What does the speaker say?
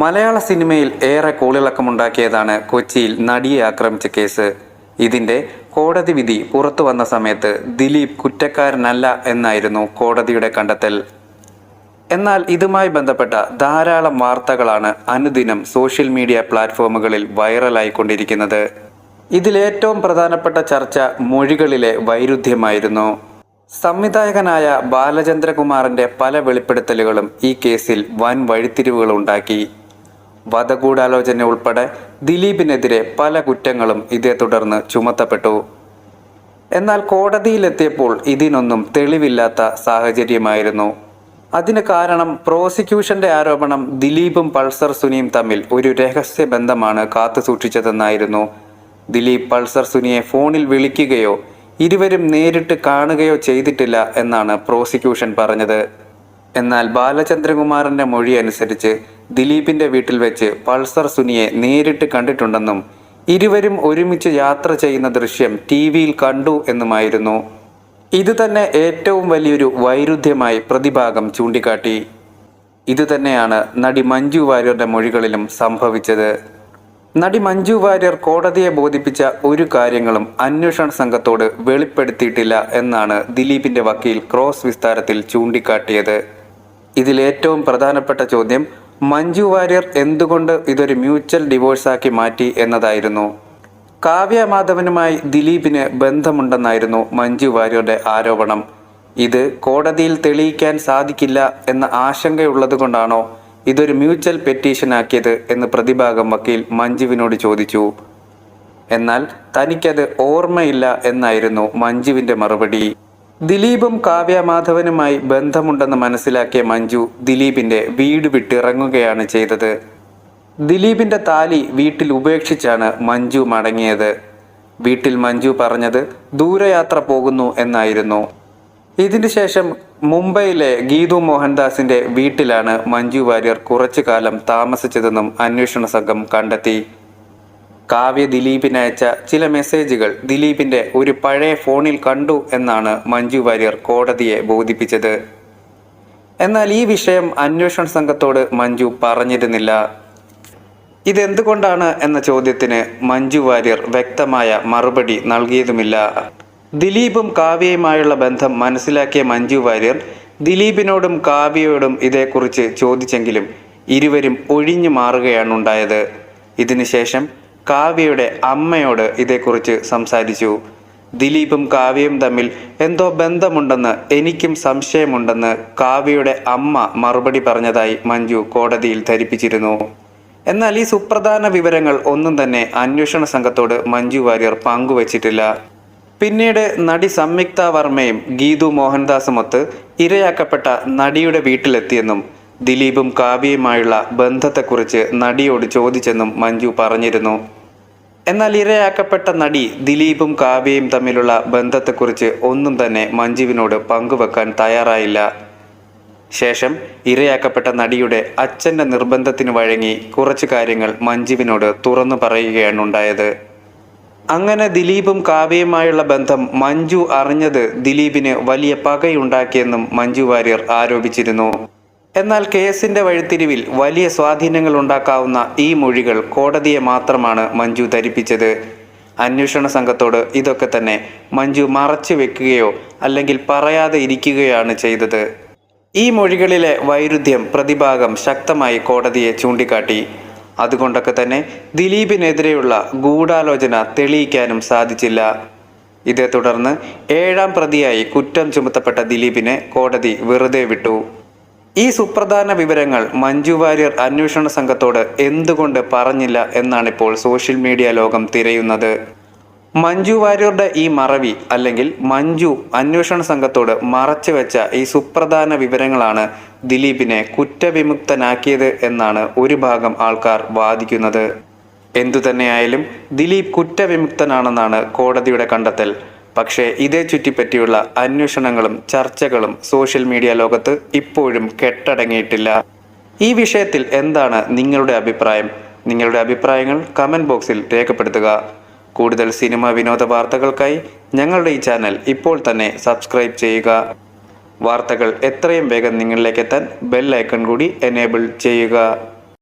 മലയാള സിനിമയിൽ ഏറെ കോളിളക്കമുണ്ടാക്കിയതാണ് കൊച്ചിയിൽ നടിയെ ആക്രമിച്ച കേസ്. ഇതിന്റെ കോടതി വിധി പുറത്തു വന്ന സമയത്ത് ദിലീപ് കുറ്റക്കാരനല്ല എന്നായിരുന്നു കോടതിയുടെ കണ്ടെത്തൽ. എന്നാൽ ഇതുമായി ബന്ധപ്പെട്ട ധാരാളം വാർത്തകളാണ് അനുദിനം സോഷ്യൽ മീഡിയ പ്ലാറ്റ്ഫോമുകളിൽ വൈറലായിക്കൊണ്ടിരിക്കുന്നത്. ഇതിലേറ്റവും പ്രധാനപ്പെട്ട ചർച്ച മൊഴികളിലെ വൈരുദ്ധ്യമായിരുന്നു. സംവിധായകനായ ബാലചന്ദ്രകുമാറിന്റെ പല വെളിപ്പെടുത്തലുകളും ഈ കേസിൽ വൻ വഴിത്തിരിവുകൾ ഉണ്ടാക്കി. വധഗൂഢാലോചന ഉൾപ്പെടെ ദിലീപിനെതിരെ പല കുറ്റങ്ങളും ഇതേ തുടർന്ന് ചുമത്തപ്പെട്ടു. എന്നാൽ കോടതിയിലെത്തിയപ്പോൾ ഇതിനൊന്നും തെളിവില്ലാത്ത സാഹചര്യമായിരുന്നു. അതിന് കാരണം പ്രോസിക്യൂഷന്റെ ആരോപണം ദിലീപും പൾസർ സുനിയും തമ്മിൽ ഒരു രഹസ്യ ബന്ധമാണ് കാത്തുസൂക്ഷിച്ചതെന്നായിരുന്നു ദിലീപ് പൾസർ സുനിയെ ഫോണിൽ വിളിക്കുകയോ ഇരുവരും നേരിട്ട് കാണുകയോ ചെയ്തിട്ടില്ല എന്നാണ് പ്രോസിക്യൂഷൻ പറഞ്ഞത്. എന്നാൽ ബാലചന്ദ്രകുമാറിന്റെ മൊഴി അനുസരിച്ച് ദിലീപിന്റെ വീട്ടിൽ വെച്ച് പൾസർ സുനിയെ നേരിട്ട് കണ്ടിട്ടുണ്ടെന്നും ഇരുവരും ഒരുമിച്ച് യാത്ര ചെയ്യുന്ന ദൃശ്യം ടി വിയിൽ കണ്ടു എന്നുമായിരുന്നു. ഇത് തന്നെ ഏറ്റവും വലിയൊരു വൈരുദ്ധ്യമായി പ്രതിഭാഗം ചൂണ്ടിക്കാട്ടി. ഇത് തന്നെയാണ് നടി മഞ്ജു വാര്യരുടെ മൊഴികളിലും സംഭവിച്ചത്. നടി മഞ്ജു വാര്യർ കോടതിയെ ബോധിപ്പിച്ച ഒരു കാര്യങ്ങളും അന്വേഷണ സംഘത്തോട് വെളിപ്പെടുത്തിയിട്ടില്ല എന്നാണ് ദിലീപിന്റെ വക്കീൽ ക്രോസ് വിസ്താരത്തിൽ ചൂണ്ടിക്കാട്ടിയത്. ഇതിലേറ്റവും പ്രധാനപ്പെട്ട ചോദ്യം മഞ്ജു വാര്യർ എന്തുകൊണ്ട് ഇതൊരു മ്യൂച്വൽ ഡിവോഴ്സാക്കി മാറ്റി എന്നതായിരുന്നു. കാവ്യ മാധവനുമായി ദിലീപിന് ബന്ധമുണ്ടെന്നായിരുന്നു മഞ്ജു വാര്യരുടെ ആരോപണം. ഇത് കോടതിയിൽ തെളിയിക്കാൻ സാധിക്കില്ല എന്ന ആശങ്കയുള്ളതുകൊണ്ടാണോ ഇതൊരു മ്യൂച്വൽ പെറ്റീഷനാക്കിയത് എന്ന് പ്രതിഭാഗം വക്കീൽ മഞ്ജുവിനോട് ചോദിച്ചു. എന്നാൽ തനിക്കത് ഓർമ്മയില്ല എന്നായിരുന്നു മഞ്ജുവിന്റെ മറുപടി. ദിലീപും കാവ്യ മാധവനുമായി ബന്ധമുണ്ടെന്ന് മനസ്സിലാക്കിയ മഞ്ജു ദിലീപിന്റെ വീട് വിട്ടിറങ്ങുകയാണ് ചെയ്തത്. ദിലീപിന്റെ താലി വീട്ടിൽ ഉപേക്ഷിച്ചാണ് മഞ്ജു മടങ്ങിയത്. വീട്ടിൽ മഞ്ജു പറഞ്ഞത് ദൂരയാത്ര പോകുന്നു എന്നായിരുന്നു. ഇതിനു ശേഷം മുംബൈയിലെ ഗീതു മോഹൻദാസിന്റെ വീട്ടിലാണ് മഞ്ജു വാര്യർ കുറച്ചു കാലം താമസിച്ചതെന്നും അന്വേഷണ സംഘം കണ്ടെത്തി. കാവ്യ ദിലീപിന് അയച്ച ചില മെസ്സേജുകൾ ദിലീപിന്റെ ഒരു പഴയ ഫോണിൽ കണ്ടു എന്നാണ് മഞ്ജു വാര്യർ കോടതിയെ ബോധിപ്പിച്ചത്. എന്നാൽ ഈ വിഷയം അന്വേഷണ സംഘത്തോട് മഞ്ജു പറഞ്ഞിരുന്നില്ല. ഇതെന്തുകൊണ്ടാണ് എന്ന ചോദ്യത്തിന് മഞ്ജു വാര്യർ വ്യക്തമായ മറുപടി നൽകിയതുമില്ല. ദിലീപും കാവ്യയുമായുള്ള ബന്ധം മനസ്സിലാക്കിയ മഞ്ജു വാര്യർ ദിലീപിനോടും കാവ്യയോടും ഇതേക്കുറിച്ച് ചോദിച്ചെങ്കിലും ഇരുവരും ഒഴിഞ്ഞു മാറുകയാണുണ്ടായത് ഇതിനുശേഷം കാവ്യയുടെ അമ്മയോട് ഇതേക്കുറിച്ച് സംസാരിച്ചു. ദിലീപും കാവ്യയും തമ്മിൽ എന്തോ ബന്ധമുണ്ടെന്ന് എനിക്കും സംശയമുണ്ടെന്ന് കാവ്യയുടെ അമ്മ മറുപടി പറഞ്ഞതായി മഞ്ജു കോടതിയിൽ ധരിപ്പിച്ചിരുന്നു. എന്നാൽ ഈ സുപ്രധാന വിവരങ്ങൾ ഒന്നും തന്നെ അന്വേഷണ സംഘത്തോട് മഞ്ജു വാര്യർ പങ്കുവച്ചിട്ടില്ല. പിന്നീട് നടി സംയുക്ത വർമ്മയും ഗീതു മോഹൻദാസുമൊത്ത് ഇരയാക്കപ്പെട്ട നടിയുടെ വീട്ടിലെത്തിയെന്നും ദിലീപും കാവ്യയുമായുള്ള ബന്ധത്തെക്കുറിച്ച് നടിയോട് ചോദിച്ചെന്നും മഞ്ജു പറഞ്ഞിരുന്നു. എന്നാൽ ഇരയാക്കപ്പെട്ട നടി ദിലീപും കാവ്യയും തമ്മിലുള്ള ബന്ധത്തെക്കുറിച്ച് ഒന്നും തന്നെ മഞ്ജുവിനോട് പങ്കുവെക്കാൻ തയ്യാറായില്ല. ശേഷം ഇരയാക്കപ്പെട്ട നടിയുടെ അച്ഛന്റെ നിർബന്ധത്തിന് വഴങ്ങി കുറച്ച് കാര്യങ്ങൾ മഞ്ജുവിനോട് തുറന്നു പറയുകയാണ് ഉണ്ടായത്. അങ്ങനെ ദിലീപും കാവ്യയുമായുള്ള ബന്ധം മഞ്ജു അറിഞ്ഞത് ദിലീപിന് വലിയ പകയുണ്ടാക്കിയെന്നും മഞ്ജു വാര്യർ ആരോപിച്ചിരുന്നു. എന്നാൽ കേസിന്റെ വഴിത്തിരിവിൽ വലിയ സ്വാധീനങ്ങൾ ഉണ്ടാക്കാവുന്ന ഈ മൊഴികൾ കോടതിയെ മാത്രമാണ് മഞ്ജു ധരിപ്പിച്ചത്. അന്വേഷണ സംഘത്തോട് ഇതൊക്കെ തന്നെ മഞ്ജു മറച്ചു വെക്കുകയോ അല്ലെങ്കിൽ പറയാതെ ഇരിക്കുകയാണ് ചെയ്തത്. ഈ മൊഴികളിലെ വൈരുദ്ധ്യം പ്രതിഭാഗം ശക്തമായി കോടതിയെ ചൂണ്ടിക്കാട്ടി. അതുകൊണ്ടൊക്കെ തന്നെ ദിലീപിനെതിരെയുള്ള ഗൂഢാലോചന തെളിയിക്കാനും സാധിച്ചില്ല. ഇതേ തുടർന്ന് ഏഴാം പ്രതിയായി കുറ്റം ചുമത്തപ്പെട്ട ദിലീപിനെ കോടതി വെറുതെ വിട്ടു. ഈ സുപ്രധാന വിവരങ്ങൾ മഞ്ജു വാര്യർ അന്വേഷണ സംഘത്തോട് എന്തുകൊണ്ട് പറഞ്ഞില്ല എന്നാണിപ്പോൾ സോഷ്യൽ മീഡിയ ലോകം തിരയുന്നത്. മഞ്ജു വാര്യരുടെ ഈ മറവി അല്ലെങ്കിൽ മഞ്ജു അന്വേഷണ സംഘത്തോട് മറച്ചു വെച്ച ഈ സുപ്രധാന വിവരങ്ങളാണ് ദിലീപിനെ കുറ്റവിമുക്തനാക്കിയത് എന്നാണ് ഒരു ഭാഗം ആൾക്കാർ വാദിക്കുന്നത്. എന്തുതന്നെയായാലും ദിലീപ് കുറ്റവിമുക്തനാണെന്നാണ് കോടതിയുടെ കണ്ടെത്തൽ. പക്ഷേ ഇതേ ചുറ്റിപ്പറ്റിയുള്ള അന്വേഷണങ്ങളും ചർച്ചകളും സോഷ്യൽ മീഡിയ ലോകത്ത് ഇപ്പോഴും കെട്ടടങ്ങിയിട്ടില്ല. ഈ വിഷയത്തിൽ എന്താണ് നിങ്ങളുടെ അഭിപ്രായം? നിങ്ങളുടെ അഭിപ്രായങ്ങൾ കമന്റ് ബോക്സിൽ രേഖപ്പെടുത്തുക. കൂടുതൽ സിനിമ വിനോദ വാർത്തകൾക്കായി ഞങ്ങളുടെ ഈ ചാനൽ ഇപ്പോൾ തന്നെ സബ്സ്ക്രൈബ് ചെയ്യുക. വാർത്തകൾ എത്രയും വേഗം നിങ്ങളിലേക്ക് എത്താൻ ബെൽ ഐക്കൺ കൂടി എനേബിൾ ചെയ്യുക.